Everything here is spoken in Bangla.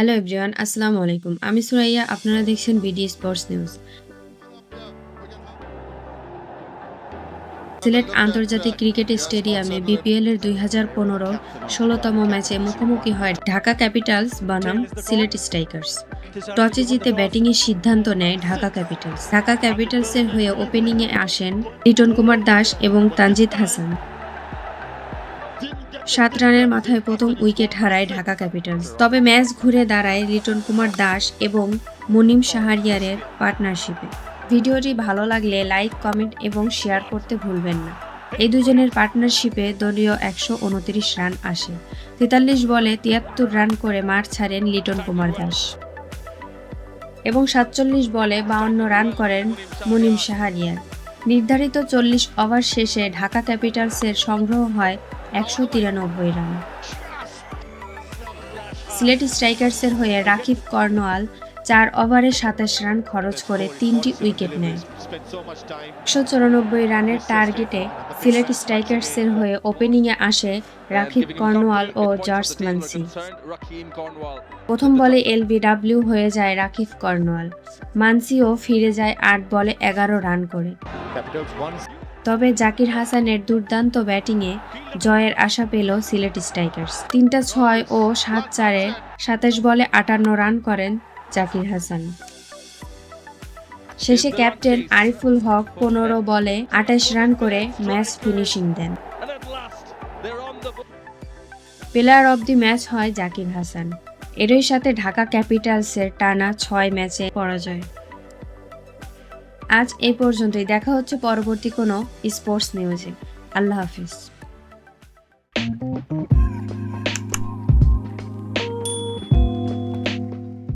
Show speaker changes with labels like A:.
A: হ্যালো এভরিওয়ান আসসালামু আলাইকুম আমি সুরাইয়া, আপনারা দেখছেন বিডি স্পোর্টস নিউজ সিলেট আন্তর্জাতিক ক্রিকেট স্টেডিয়ামে বিপিএল এর দুই হাজার পনেরো ষোলোতম ম্যাচে মুখোমুখি হয় ঢাকা ক্যাপিটালস, বনাম, সিলেট স্ট্রাইকার্স। টসে জিতে ব্যাটিং এর সিদ্ধান্ত নেয় ঢাকা ক্যাপিটালস। ঢাকা ক্যাপিটালসের হয়ে ওপেনিংয়ে আসেন লিটন কুমার দাস এবং তানজিদ হাসান। সাত রানের মাথায় প্রথম উইকেট হারায় ঢাকা ক্যাপিটালস। তবে ম্যাচ ঘুরে দাঁড়ায় লিটন কুমার দাস এবং মুনিম সাহারিয়ারের পার্টনারশিপে। ভিডিওটি ভালো লাগলে লাইক, কমেন্ট এবং শেয়ার করতে ভুলবেন না। এই দুজনের পার্টনারশিপে দলীয় একশো উনত্রিশ রান আসে। তেতাল্লিশ বলে তিয়াত্তর রান করে মাঠ ছাড়েন লিটন কুমার দাস। এবং সাতচল্লিশ বলে বাউন্ন রান করেন মুনিম সাহারিয়ার নির্ধারিত চল্লিশ ওভার শেষে ঢাকা ক্যাপিটালসের সংগ্রহ হয় একশো তিরানব্বই রান। সিলেট স্ট্রাইকার্সের হয়ে রাকিব কর্নওয়াল চার ওভারে সাতাশ রান খরচ করে তিনটি উইকেট নেয়। একশো চুরানব্বই রানের টার্গেটে সিলেট স্ট্রাইকার্সের হয়ে ওপেনিংয়ে আসে রাকিব কর্নওয়াল ও জর্জ মানসি। প্রথম বলে এলবিডাব্লিউ হয়ে যায় রাকিব কর্নওয়াল মানসিও ফিরে যায় আট বলে এগারো রান করে। তবে জাকির হাসানের দুর্দান্ত ব্যাটিংয়ে জয়ের আশা পেল সিলেট স্ট্রাইকার্স। তিনটা ছয় ও সাত চারে সাতাশ বলে আটান্ন রান করেন জাকির হাসান। শেষে ক্যাপ্টেন আরিফুল হক পনেরো বলে আঠাশ রান করে match finishing then. Player of the match হয় জাকির হাসান। এরই সাথে ঢাকা ক্যাপিটালসের টানা ছয় ম্যাচে পরাজয়। আজ এই পর্যন্তই। দেখা হচ্ছে পরবর্তী কোনো স্পোর্টস নিউজে আল্লাহ হাফিজ।